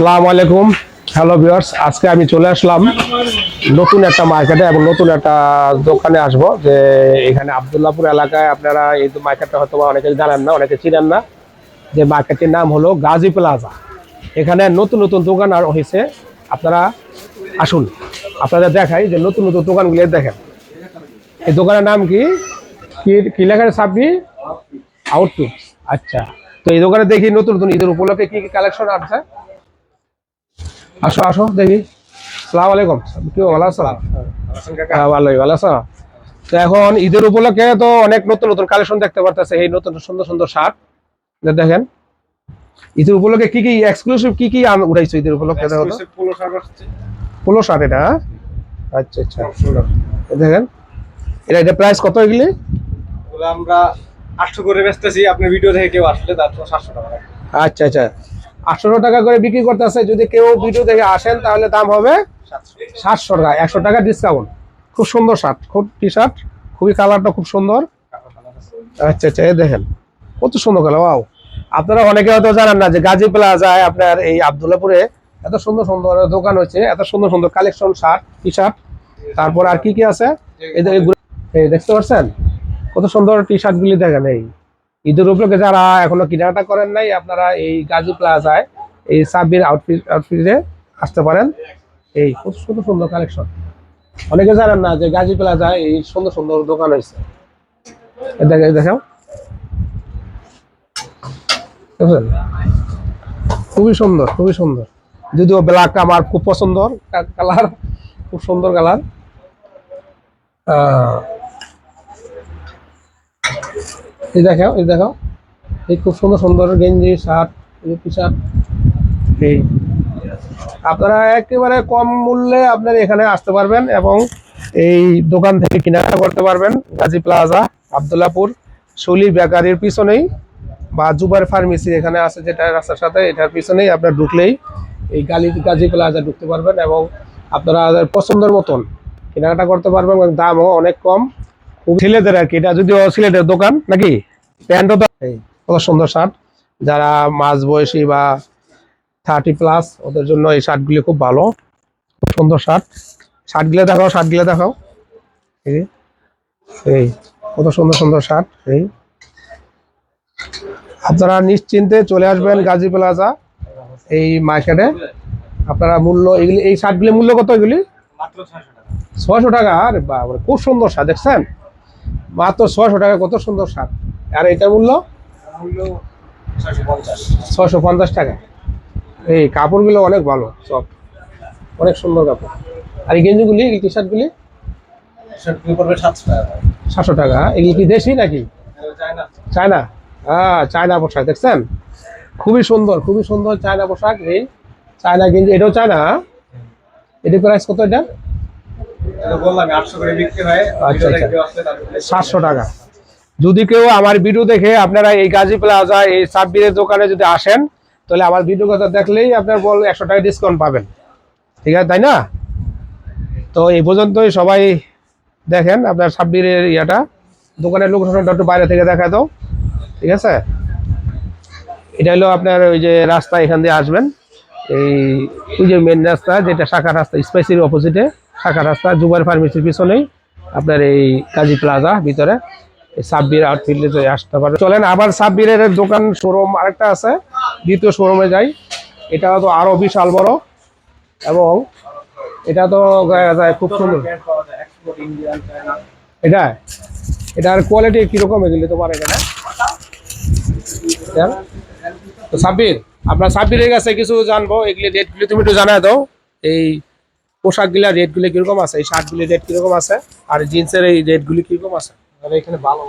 আসসালামু আলাইকুম। Hello viewers আজকে আমি চলে আসলাম নতুন একটা মার্কেটে এবং নতুন একটা দোকানে আসব যে এখানে আবদুল্লাপুর এলাকায় আপনারা এই মার্কেটটা হয়তো অনেকে জানেন না, অনেকে চিনেন না। যে মার্কেটটির নাম হলো গাজী প্লাজা এখানে নতুন নতুন দোকান আর হয়েছে। আপনারা আসুন, আপনাদের দেখাই যে নতুন নতুন দোকানগুলো দেখেন। এই দোকানের নাম কি? কি কি লেখা আছে সাবনি আচ্ছা তো এই দোকানে দেখি নতুন নতুন ঈদের উপলক্ষে কি কি কালেকশন আছে? আসো আসো দেখি। সালাম আলাইকুম। কি ভালো আছো? হ্যাঁ ভালোই ভালো আছো? তো এখন ঈদের উপলক্ষে তো অনেক নতুন নতুন কালেকশন দেখতে পারতেছে এই নতুন সুন্দর সুন্দর শার্ট। যে দেখেন। ঈদের উপলক্ষে কি কি এক্সক্লুসিভ কি কি উঠাইছো ঈদের উপলক্ষে পোলো শার্ট আসছে। পোলো শার্ট এটা হ্যাঁ? আচ্ছা আচ্ছা। দেখেন। এটা এটা প্রাইস কত এগুলি? আমরা আটশো করে বেচতেছি আপনার ভিডিও দেখে কেউ আসলে তার সাতশো টাকা আচ্ছা আচ্ছা। আটশো টাকা করে বিক্রি করতেছে। যদি কেউ ভিডিও দেখে আসেন, তাহলে দাম হবে সাতশো টাকা, একশো টাকা ডিসকাউন্ট খুব সুন্দর শার্ট, খুব টি শার্ট খুবই কালারটা খুব সুন্দর। আচ্ছা আচ্ছা এই দেখেন, কত সুন্দর কালার ওয়াও আপনারা অনেকে হয়তো জানেন না যে গাজী প্লাজায় আপনার এই আবদুল্লাপুরে এত সুন্দর সুন্দর দোকান হচ্ছে এত সুন্দর সুন্দর কালেকশন শার্ট টি শার্ট তারপর আর কি কি আছে? এই দেখতে পাচ্ছেন? কত সুন্দর টি শার্ট গুলি দেখেন, এই। ঈদের উপলক্ষে যারা এখনও কেনাকাটা করেন নাই, আপনারা এই গাজী প্লাজায় এই সাব্বির আউটফিট আউটফিটে আসতে পারেন। এই কত সুন্দর সুন্দর কালেকশন অনেকে জানেন না যে গাজী প্লাজায় এই সুন্দর সুন্দর দোকান হয়েছে। দেখে বুঝলেন? খুবই সুন্দর খুবই সুন্দর। যদিও ব্ল্যাক আমার খুব পছন্দ কালার, খুব সুন্দর কালার। এই দেখাও এই দেখাও। এই খুব সুন্দর সুন্দর গেঞ্জি শার্ট টি শার্ট এই। আপনারা একেবারে কম মূল্যে আপনারা এখানে আসতে পারবেন এবং এই দোকান থেকে কেনাকাটা করতে পারবেন। গাজী প্লাজা আবদুল্লাপুর শৈলী বেকারির পিছনেই বা জুবার ফার্মেসি এখানে আছে যেটা রাস্তার সাথে এটার পিছনেই আপনার ঢুকলেই এই গালি গাজী প্লাজা ঢুকতে পারবেন এবং আপনারা পছন্দের মতন কেনাকাটা করতে পারবেন এবং দামও অনেক কম। ছেলেদের আর কি এটা যদিও সিলেটের দোকান নাকি? প্যান্টও তো কত সুন্দর শার্ট যারা মাঝ বয়সী বা থার্টি প্লাস ওদের জন্য এই শার্টগুলি খুব ভালো। খুব সুন্দর শার্ট শার্টগুলো দেখাও শার্টগুলো দেখাও। এই এই কত সুন্দর সুন্দর শার্ট এই। আপনারা নিশ্চিন্তে চলে আসবেন গাজী প্লাজা এই মার্কেটে। আপনারা মূল্য এগুলি এই শার্টগুলি মূল্য কত এগুলি? মাত্র ছয়শো টাকা। ছয়শো টাকা? আরে বাবা খুব সুন্দর শার্ট দেখছেন? মাত্র ছয়শো টাকা, কত সুন্দর শার্ট আর এটার মূল্য? ছয়শো পঞ্চাশ টাকা। এই কাপড়গুলো অনেক ভালো, সব। অনেক সুন্দর কাপড়। আর এই গেঞ্জিগুলি, এই টি শার্টগুলি সাতশো টাকা। এগুলি কি দেশি নাকি? চায়না। হ্যাঁ চায়না পোশাক, দেখছেন? খুবই সুন্দর খুবই সুন্দর চায়না পোশাক। এই চায়না গেঞ্জি, এটাও চায়না এটি প্রাইস কত এটা? সাতশো টাকা। যদি কেউ আমার ভিডিও দেখে আপনারা এই গাজী প্লাজা এই সাব্বিরের দোকানে যদি আসেন তাহলে আমার ভিডিও কথা দেখলেই আপনার বল একশো টাকা ডিসকাউন্ট পাবেন। ঠিক আছে তাই না? তো এই পর্যন্তই সবাই দেখেন আপনার সাব্বিরের ইয়াটা। দোকানের লোকেশনটা একটু বাইরে থেকে দেখা দাও। ঠিক আছে? এটা হলো আপনার ওই যে রাস্তা এখান দিয়ে আসবেন। এই ওই যে মেন রাস্তা যেটা শাখা রাস্তা স্পাইসির অপোজিটে শাখা রাস্তা জুবার ফার্মেসির পিছনেই আপনার এই কাজী প্লাজা ভিতরে সাব্বির আউটফিল্ডে আসতে পারে। চলেন আবার সাব্বিরের দোকান শোরুম আরেকটা আছে, দ্বিতীয় শোরুমে যাই। এটা তো আরও বিশাল বড় এবং এটা তো যায় খুব সুন্দর। এটা? এটার কোয়ালিটি কীরকম এগুলি তোমার এখানে? তো সাব্বির আপনার সাব্বিরের কাছে কিছু জানব, এগুলি রেটগুলি তুমি একটু জানাই দাও। এই পোশাকগুলা রেটগুলি কীরকম আছে? এই শার্টগুলি রেট কীরকম আছে? আর জিন্সের এই রেটগুলি কীরকম আছে? আর এখানে ভালো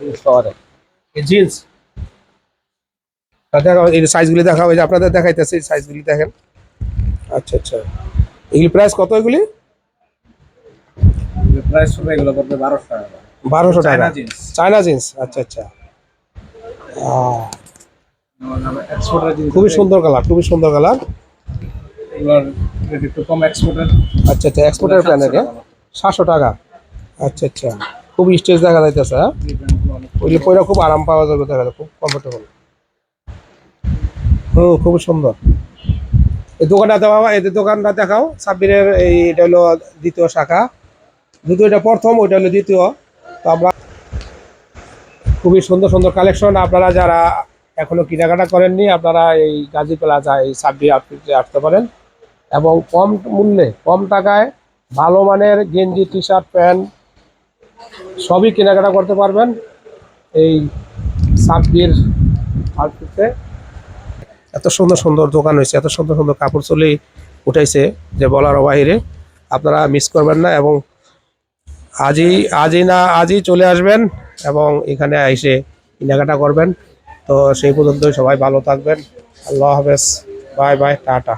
জিনিস পাওয়া যায়। এই জিন্স দেখাও এই সাইজগুলি দেখাও এই যে আপনাদের দেখাইতেছে এই সাইজগুলি দেখেন। আচ্ছা আচ্ছা। এগুলি প্রাইস কত এগুলি? প্রাইস হবে এগুলো পড়বে বারোশো টাকা। বারোশো টাকা। চায়না জিন্স আচ্ছা আচ্ছা। খুবই সুন্দর কালার খুবই সুন্দর কালার। এগুলোর একটু কম এক্সপোর্টের আচ্ছা আচ্ছা এক্সপোর্টের প্ল্যান এটা সাতশো টাকা? আচ্ছা আচ্ছা। খুব স্টেজ দেখা যাইতেছে হ্যাঁ? ওইগুলো পয়লা খুব আরাম পাওয়া যাবে দেখা যায় খুব কমফোর্টেবল হুম খুবই সুন্দর। এই দোকানটা দেওয়া এই দোকানটা দেখাও সাব্বিরের এই এটা হলো দ্বিতীয় শাখা। যেহেতু এটা প্রথম ওইটা হলো দ্বিতীয়। তো আমরা খুবই সুন্দর সুন্দর কালেকশন আপনারা যারা এখনও কেনাকাটা করেননি আপনারা এই গাজী প্লাজা এই সাব্বির আউটফিটে আসতে পারেন। এবং কম মূল্যে, কম টাকায় ভালো মানের গেঞ্জি টি শার্ট প্যান্ট সবই কেনাকাটা করতে পারবেন এই সাব্বির আউটফিটে এত সুন্দর সুন্দর দোকান হয়েছে, এত সুন্দর সুন্দর কাপড় চলি উঠাইছে যে বলার বাইরে আপনারা মিস করবেন না এবং আজই আজই না, আজই চলে আসবেন এবং এখানে এসে কেনাকাটা করবেন। তো সেই পর্যন্তই সবাই ভালো থাকবেন। আল্লাহ হাফেজ। Bye bye, tata.